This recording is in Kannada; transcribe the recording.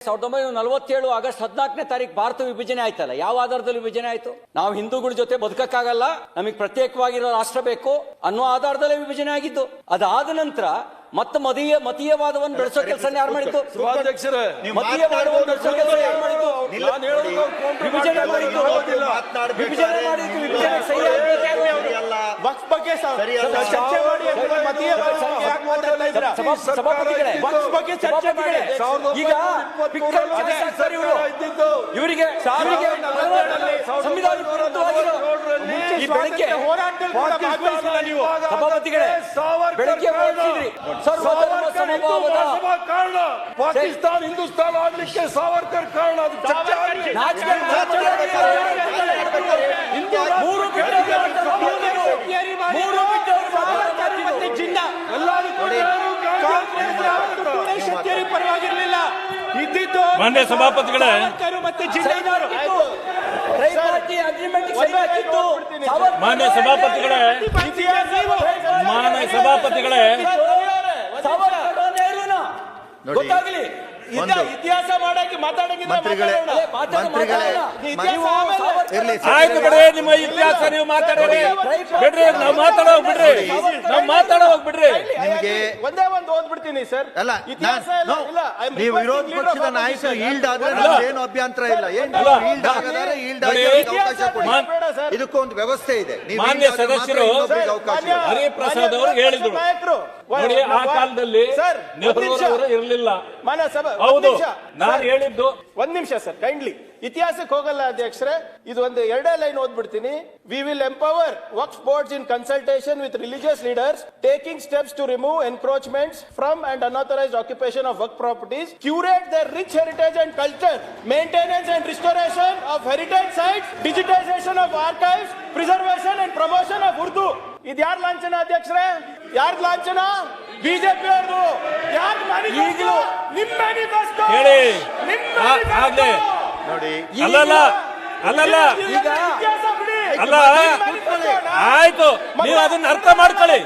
ಸಾವಿರದ ಒಂಬೈನೂರ ನಲವತ್ತೇಳು ಆಗಸ್ಟ್ ಹದಿನಾಲ್ಕನೇ ತಾರೀಕು ಭಾರತ ವಿಭಜನೆ ಆಯ್ತಲ್ಲ? ಯಾವ ಆಧಾರದಲ್ಲಿ ವಿಭಜನೆ ಆಯ್ತು? ನಾವು ಹಿಂದೂಗಳ ಜೊತೆ ಬದುಕಕ್ಕಾಗಲ್ಲ ನಮಗೆ ಪ್ರತ್ಯೇಕವಾಗಿರೋ ರಾಷ್ಟ್ರ ಬೇಕು ಅನ್ನೋ ಆಧಾರದಲ್ಲಿ ವಿಭಜನೆ ಆಗಿದ್ದು. ಅದಾದ ನಂತರ ಮತ್ತೆ ಮದೀಯ ಮತೀಯವಾದವನ್ನು ಬೆಳೆಸೋ ಕೆಲಸ ಯಾರು ಮಾಡಿತ್ತು ಸಭಾಧ್ಯಕ್ಷರೇ ಮತೀಯವಾದವನ್ನು ಬೆಳೆಸೋ ಕೆಲಸ ಯಾರು ಮಾಡಿದ್ದು? ನಾನು ಹೇಳೋದು ವಿಭಜನೆ ಮಾಡಿದ್ದು ವಿಭಜನೆ ಮಾಡಿತ್ತು ವಿಭಜನೆ ಸಹಿ. ವಕ್ಫ್ ಬಗ್ಗೆ ಚರ್ಚೆ ಮಾಡಿ ಮತೀಯ ವಾದಕ್ಕೆ ಯಾಕೆ ಮಾತಾಡ್ತಾ ಇದ್ದೀರಾ? ಸಭಾಪತಿಗಳೇ ವಕ್ಫ್ ಬಗ್ಗೆ ಚರ್ಚೆ ಮಾಡಿ ಈಗ ಇವ್ರು. ಇವರಿಗೆ ಇವರಿಗೆ ಸಂವಿಧಾನ ವಿರುದ್ಧವಾಗಿರೋ ಈ ಬೆಳಗ್ಗೆ ಹೋರಾಟದಲ್ಲಿ ಕೂಡ ಭಾಗವಹಿಸಿಲ್ಲ ನೀವು ಸಭಾಪತಿಗಳೇ, ಬೆಳಗ್ಗೆ ಹೊರಟಿದ್ರಿ. ಸರ್ವಧರ್ಮ ಸಮಭಾವದ ಕಾರಣ ಪಾಕಿಸ್ತಾನ ಹಿಂದೂಸ್ತಾನ ಆಗ್ಲಿಕ್ಕೆ ಸಾವರ್ಕರ್ ಕಾರಣ ಅದು ಚರ್ಚೆ ಆಗ್ಲಿ. ನಾಚಿಕೆ ಮೂರು ಇದ್ದಿದ್ದು ಮಾನ್ಯ ಸಭಾಪತಿಗಳೇ. ಮತ್ತೆ ಮಾನ್ಯ ಸಭಾಪತಿಗಳೇ. ಮಾನ್ಯ ಸಭಾಪತಿಗಳೇ. ಗೊತ್ತಾಗ್ಲಿ. ಇದ- ಇತಿಹಾಸ ಮಾಡಕ್ಕೆ. ಆಯ್ತು ಬಿಡ್ರಿ ನಿಮ್ಮ ಇತಿಹಾಸ ನೀವು ಮಾತಾಡಿರಿ. ಬಿಡ್ರಿ ನಾವ್ ಮಾತಾಡೋ ಹೋಗ್ಬಿಡ್ರಿ ನಾವು ಮಾತಾಡೋ ಹೋಗ್ಬಿಡ್ರಿ ನಿಮ್ಗೆ ಒಂದೇ ಒಂದು ಓದ್ಬಿಡ್ತೀನಿ ಸರ್ ಅಲ್ಲ ಇತಿಹಾಸ ಇಲ್ಲ, ನೀವು ವಿರೋಧ ಪಕ್ಷದ ನಾಯಕರು ಈಲ್ಡ್ ಆದ್ರೆ. ಏನು ಅಭ್ಯಂತರ ಇಲ್ಲ ಏನು. ಈಲ್ಡ್ ಆಗದಾರೆ ಈಲ್ಡ್ ಆಗಿ ಸರ್. ಇದಕ್ಕೊಂದು ವ್ಯವಸ್ಥೆ ಇದೆ ನೀವು ಮಾನ್ಯ ಸದಸ್ಯರು ಹರಿಪ್ರಸಾದ್ ಅವರು ಹೇಳಿದ್ರು. ನಾಯಕರು ನೋಡಿ ಆ ಕಾಲದಲ್ಲಿ ಸರ್ ಒಂದ್. ನೆಹರು ಅವರು ಇರಲಿಲ್ಲ ಮಾನ್ಯ ಸಭಾ ಒಂದ್ ಹೌದು ನಿಮಿಷ. ನಾನು ಹೇಳಿದ್ದು ಒಂದ್ ನಿಮಿಷ ಸರ್ ಕೈಂಡ್ಲಿ ಇತಿಹಾಸಕ್ಕೆ ಹೋಗಲ್ಲ ಅಧ್ಯಕ್ಷರೇ ಇದು ಒಂದು ಎರಡೇ line ಓದ್ಬಿಡ್ತೀನಿ. We will empower Waqf boards in consultation with religious leaders taking steps to remove encroachments from and unauthorised occupation of work properties curate the rich heritage and culture maintenance and restoration of heritage sites digitisation of archives preservation and promotion of Urdu ಇದು ಯಾರ್ ಲಾಂಛನ ಅಧ್ಯಕ್ಷರೇ? ಯಾರ್ ಲಾಂಛನ? ಬಿಜೆಪಿ ಅವ್ರದ್ದು ಯಾರ್ ಈಗಲೂ ನಿಮ್ಮ ಮ್ಯಾನಿಫೆಸ್ಟೋ. ನಿಮ್. ಆಗ್ಲೇ. ನೋಡಿ. ಅಲ್ಲಲ್ಲ ಅಲ್ಲಲ್ಲ. ಈಗ ಇತಿಹಾಸ ಬಿಡಿ. ಅಲ್ಲ ಆಯ್ತು. ನೀವು ಅದನ್ನ ಅರ್ಥ ಮಾಡ್ಕೊಳ್ಳಿ.